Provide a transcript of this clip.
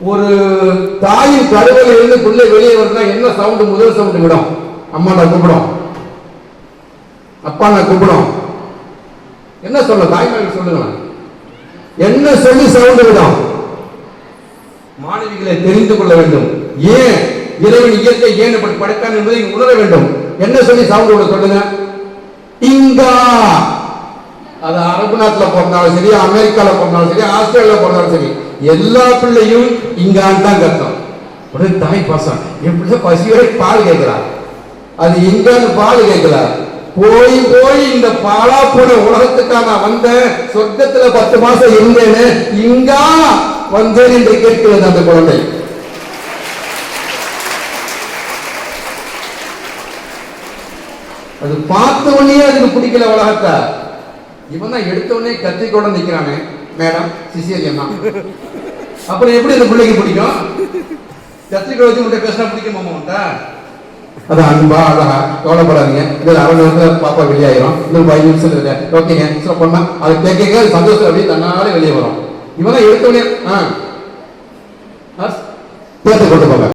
ஒரு தாயின் கருவில் இருந்து பிள்ளை வெளியே வருதுன்னா என்ன சவுண்டு முதல் சவுண்டு விடும். அம்மா நான் கூப்பிடும். அப்பா நான் கூப்பிடும். என்ன சொல்ல? தாய்மார்கள் சொல்லுங்க என்ன சொல்லி சவுண்டு விடும்? மாணவிகளை தெரிந்து கொள்ள வேண்டும். ஏன்? இறைவன் இயற்கை ஏன் அப்படி படைத்தான் என்பதை உணர வேண்டும். என்ன சொல்லி சவுண்ட் விட சொல்லுங்க? இங்கா. அது அரபு நாட்டில் பிறந்தாலும் சரி அமெரிக்காவில் பிறந்தாலும் சரி ஆஸ்திரேலியால பிறந்தாலும் சரி. எல்லா பிள்ளையும் இங்கான்னு தான் கத்தம் உடனே தாய் பாசம். என் பிள்ளை பசியோட பால் கேட்கிறா. அது இங்கான்னு பால் கேட்கல போய் போய் இந்த பாலா போன உலகத்துக்கா நான் வந்தேன் சொர்க்கத்துல பத்து மாசம் இருந்தேன்னு இங்கா வந்தேன் என்று கேட்கிறது அந்த குழந்தை. அது பார்த்த உடனே அதுக்கு பிடிக்கல உலகத்தை. இவன் தான் எடுத்த உடனே கத்திக்கோட நிக்கிறானே. மேடம் சிசியரியன் தான். அப்புறம் எப்படி இந்த பிள்ளைக்கு பிடிக்கும்? கத்திரிக்கோட வச்சு உங்கள்கிட்ட பேசினா பிடிக்குமா உன்கிட்ட அது அன்பா அழகா கவலைப்படாதீங்க. இது அரை நேரத்தில் பாப்பா வெளியாயிரும். இன்னும் பதினஞ்சு நிமிஷம் இல்லை ஓகேங்க சில பொண்ணா அது கேட்க அது சந்தோஷம் அப்படியே தன்னாலே வெளியே வரும். இவன் எடுத்த உடனே ஆ பேச கொண்டு போங்க.